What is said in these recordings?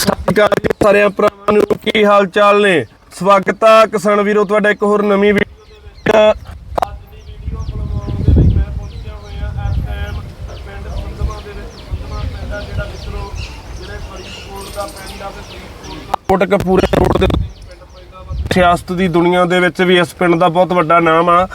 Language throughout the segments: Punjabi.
ਸਤਿ ਸ਼੍ਰੀ ਅਕਾਲ ਜੀ ਸਾਰਿਆਂ ਭਰਾਵਾਂ ਨੂੰ ਕੀ ਹਾਲ ਚਾਲ ਨੇ? ਸਵਾਗਤ ਆ ਕਿਸਾਨ ਵੀਰੋ ਤੁਹਾਡਾ ਇੱਕ ਹੋਰ ਨਵੀਂ ਵੀਡੀਓ ਦੇ ਵਿੱਚ। ਅੱਜ ਦੀ ਵੀਡੀਓ ਬਣਾਉਣ ਦੇ ਲਈ ਮੈਂ ਪਹੁੰਚਿਆ ਹੋਇਆ ਇਸ ਟਾਈਮ ਪਿੰਡ ਸੰਧਮਾ ਦੇ ਵਿੱਚ। ਸੰਧਮਾ ਪਿੰਡ ਆ ਜਿਹੜਾ ਮਿੱਤਰੋ ਜਿਹੜੇ ਫਰੀਦਕੋਟ ਦਾ ਪਿੰਡ ਆ ਤੇ ਫਰੀਦਕੋਟ ਤੋਂ ਕੋਟਕਪੂਰੇ ਰੋਡ ਦੇ ਉੱਤੇ ਪਿੰਡ ਪੈਂਦਾ ਵਾ। ਸਿਆਸਤ ਦੀ ਦੁਨੀਆ ਦੇ ਵਿੱਚ ਵੀ ਇਸ ਪਿੰਡ ਦਾ ਬਹੁਤ ਵੱਡਾ ਨਾਮ ਆ।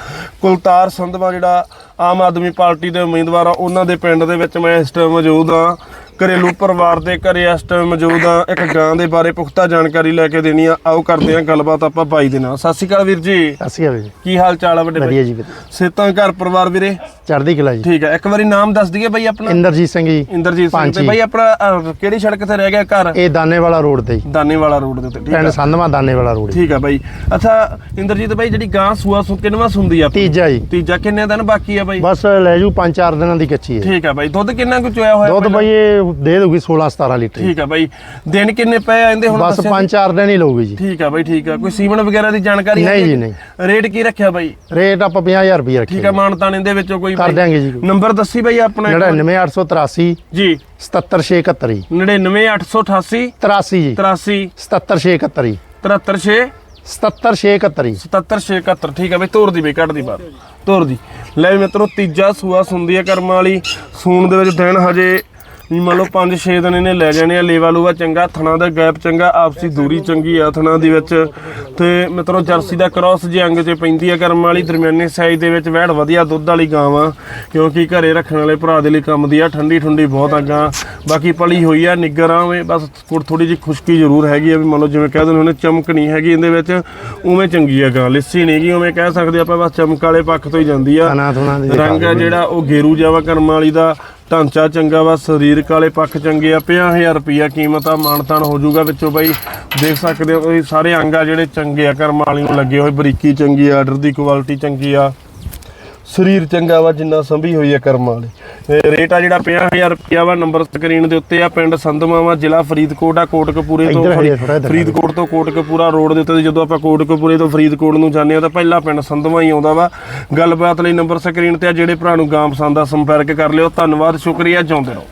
ਕੁਲਤਾਰ ਸੰਧਵਾ ਜਿਹੜਾ ਆਮ ਆਦਮੀ ਪਾਰਟੀ ਦੇ ਉਮੀਦਵਾਰ ਆ ਉਹਨਾਂ ਦੇ ਪਿੰਡ ਦੇ ਵਿੱਚ ਮੈਂ ਇਸ ਟਾਈਮ ਮੌਜੂਦ ਆ ਘਰੇਲੂ ਪਰਿਵਾਰ ਦੇ ਘਰੇ ਇਸ ਟਾਈਮ ਮੌਜੂਦ ਆ ਇੱਕ ਗਾਂ ਦੇ ਬਾਰੇ ਪੁਖਤਾ ਜਾਣਕਾਰੀ ਲੈ ਕੇ ਦੇਣੀ ਆ। ਆਓ ਕਰਦੇ ਆ ਗੱਲਬਾਤ ਆਪਾਂ ਬਾਈ ਦੇ ਨਾਲ। ਸਤਿ ਸ਼੍ਰੀ ਅਕਾਲ ਵੀਰ ਜੀ। ਅਸੀਂ ਆਵੇ ਜੀ। ਕੀ ਹਾਲ ਚਾਲ ਆ ਵੱਡੇ ਵਧੀਆ ਜੀ ਵਧੀਆ। ਸੇਤਾਂ ਘਰ ਪਰਿਵਾਰ ਵੀਰੇ? ਚੜ੍ਹਦੀ ਕਲਾ ਜੀ। ਠੀਕ ਆ ਇੱਕ ਵਾਰੀ ਨਾਮ ਦੱਸ ਦਈਏ ਬਾਈ ਆਪਣਾ। ਇੰਦਰਜੀਤ ਸਿੰਘ ਜੀ। ਇੰਦਰਜੀਤ ਸਿੰਘ ਤੇ। ਬਾਈ ਆਪਣਾ ਅਹ, ਕਿਹੜੀ ਸੜਕ ਤੇ ਰਹਿ ਗਿਆ ਘਰ? ਇਹ ਦਾਨੇ ਵਾਲਾ ਰੋਡ ਤੇ ਜੀ। ਦਾਨੇਵਾਲਾ ਰੋਡ ਦੇ ਉੱਤੇ ਠੀਕ ਪਿੰਡ ਸੰਧਵਾ ਦਾਨੇ ਵਾਲਾ ਰੋਡ ਜੀ। ਠੀਕ ਆ ਬਾਈ। ਅੱਛਾ ਇੰਦਰਜੀਤ ਬਾਈ ਜਿਹੜੀ ਗਾਂ ਸੂਆ ਸੁ ਕਿੰਨਵਾ ਸੁੰਦੀ ਆ ਆਪਣੀ? ਤੀਜਾ ਜੀ। ਤੀਜਾ ਕਿੰਨੇ ਦਿਨ ਬਾਕੀ ਆ ਬਾਈ? ਬਸ ਲੈ ਜੂ 5-4 ਦਿਨਾਂ ਦੀ ਕੱਚੀ ਹੈ। ਠੀਕ ਆ ਬਾਈ। ਦੁੱਧ ਕਿੰਨਾ ਕੁ ਚੋਇਆ ਹੋਇਆ ਦੁੱਧ ਪਹਿਲਾਂ? ਬਈ ਇਹ ਦੇ ਦੂਗੀ 16-17 ਲੀਟਰ ਜੀ। ਠੀਕ ਆ ਬਾਈ। ਦਿਨ ਕਿੰਨੇ ਪਏ ਆ ਇਹਦੇ ਹੁਣ ਬਸ ਦੱਸਿਆ? 5-4 ਦਿਨ ਹੀ ਲਊਗੀ ਜੀ। ਠੀਕ ਆ ਬਾਈ ਠੀਕ ਆ ਕੋਈ ਸੀਮਨ ਵਗੈਰਾ ਦੀ ਜਾਣਕਾਰੀ ਨਹੀਂ ਹੈਗੀ? ਜੀ, ਨਹੀਂ। ਰੇਟ ਕੀ ਰੱਖਿਆ ਬਾਈ? ਰੇਟ ਆਪਾਂ 50000 ਰੁਪਏ ਰੱਖੀ ਠੀਕ ਆ ਮਾਨਤਾਨ ਇਹਦੇ ਵਿੱਚੋਂ ਕੋਈ ਕਰ? ਦਿਆਂਗੇ ਜੀ। ਨੰਬਰ ਦੱਸੀ ਬਾਈ ਆਪਣਾ ਇੱਕ ਵਾਰ। 99883 ਜੀ। 77671 ਜੀ। 99888 83 ਜੀ। 83 77671 ਜੀ। 736 77671 ਜੀ। 77671 ਠੀਕ ਆ ਬਈ ਤੋਰ ਦੀ ਬਈ ਕੱਢ ਦੀ ਬਾਹਰ। ਤੋਰ ਦੀ। ਲੈ ਮਿੱਤਰੋ ਤੀਜਾ ਸੂਆ ਸੁੰਦੀ ਆ ਕਰਮਾਂ ਵਾਲੀ ਸੂਣ ਦੇ ਵਿੱਚ ਦਿਨ ਹਜੇ ਵੀ ਮੰਨ ਲਓ 5-6 ਦਿਨ ਇਹਨੇ ਲੈ ਜਾਣੇ ਆ ਲੇਵਾ ਲੂਵਾ ਚੰਗਾ ਥਣਾ ਦਾ ਗੈਪ ਚੰਗਾ ਆਪਸੀ ਦੂਰੀ ਚੰਗੀ ਆ ਥਣਾ ਦੀ ਵਿੱਚ। ਤੇ ਮਿੱਤਰੋ ਜਰਸੀ ਦਾ ਕ੍ਰਾਸ ਜੇ ਅੰਗ 'ਚ ਪੈਂਦੀ ਆ ਕਰਮਾਂ ਵਾਲੀ ਦਰਮਿਆਨੇ ਸਾਈਜ਼ ਦੇ ਵਿੱਚ ਵਹਿੜ ਵਧੀਆ ਦੁੱਧ ਵਾਲੀ ਗਾਂ ਵਾ ਕਿਉਂਕਿ ਘਰੇ ਰੱਖਣ ਵਾਲੇ ਭਰਾ ਦੇ ਲਈ ਕੰਮ ਦੀ ਆ ਠੰਡੀ ਠੰਡੀ ਬਹੁਤ ਆ ਗਾਂ। ਬਾਕੀ ਪਲੀ ਹੋਈ ਆ ਨਿੱਗਰ ਆ ਉਵੇਂ ਬਸ ਥੋੜੀ ਜਿਹੀ ਖੁਸ਼ਕੀ ਜ਼ਰੂਰ ਹੈਗੀ ਆ ਵੀ ਮੰਨ ਲਓ ਜਿਵੇਂ ਕਹਿ ਦਿੰਦੇ ਹੁੰਦੇ ਚਮਕ ਨਹੀਂ ਹੈਗੀ ਇਹਦੇ ਵਿੱਚ ਉਵੇਂ ਚੰਗੀ ਆ ਗਾਂ ਲਿੱਸੀ ਨਹੀਂ ਗੀ ਉਵੇਂ ਕਹਿ ਸਕਦੇ ਆਪਾਂ ਬਸ ਚਮਕ ਵਾਲੇ ਪੱਖ ਤੋਂ ਹੀ ਜਾਂਦੀ ਆ। ਰੰਗ ਆ ਜਿਹੜਾ ਉਹ ਗੇਰੂ ਜਾਵਾ ਕਰਮ ਵਾਲੀ ਦਾ ਢਾਂਚਾ ਚੰਗਾ ਵਾ, ਸਰੀਰਕ ਵਾਲੇ ਪੱਖ ਚੰਗੇ ਆ 50000 ਰੁਪਿਆ ਕੀਮਤ ਆ ਮਾਨਤਾਨ ਹੋ ਜਾਊਗਾ ਵਿੱਚੋਂ ਬਾਈ। ਦੇਖ ਸਕਦੇ ਹੋ ਤੁਸੀਂ ਸਾਰੇ ਅੰਗ ਆ ਜਿਹੜੇ ਚੰਗੇ ਆ, ਕਰਮ ਵਾਲੀ ਨੂੰ ਲੱਗੇ ਹੋਏ, ਬਰੀਕੀ ਚੰਗੀ ਆ ਆਰਡਰ ਦੀ ਕੁਆਲਿਟੀ ਚੰਗੀ ਆ। ਸਰੀਰ ਚੰਗਾ ਵਾ ਜਿੰਨਾ ਸੰਭੀ ਹੋਈ ਆ ਕਰਮ ਵਾਲੀ। ਰੇਟ ਆ ਜਿਹੜਾ 50000 ਰੁਪਿਆ ਵਾ ਨੰਬਰ ਸਕਰੀਨ ਦੇ ਉੱਤੇ ਆ ਪਿੰਡ ਸੰਧਮਾ ਵਾ ਜ਼ਿਲ੍ਹਾ ਫਰੀਦਕੋਟ ਆ ਕੋਟਕਪੂਰੇ ਤੋਂ ਫਰੀਦਕੋਟ ਤੋਂ ਕੋਟਕਪੂਰਾ ਰੋਡ ਦੇ ਉੱਤੇ ਜਦੋਂ ਆਪਾਂ ਕੋਟਕਪੂਰੇ ਤੋਂ ਫਰੀਦਕੋਟ ਨੂੰ ਜਾਂਦੇ ਆ ਤਾਂ ਪਹਿਲਾ ਪਿੰਡ ਸੰਧਵਾ ਹੀ ਆਉਂਦਾ ਵਾ। ਗੱਲਬਾਤ ਲਈ ਨੰਬਰ ਸਕਰੀਨ ਤੇ ਆ ਜਿਹੜੇ ਭਰਾ ਨੂੰ ਗਾਂ ਪਸੰਦ ਆ ਸੰਪਰਕ ਕਰ ਲਿਓ। ਧੰਨਵਾਦ ਸ਼ੁਕਰੀਆ ਜਿਉਂਦੇ ਰਹੋ।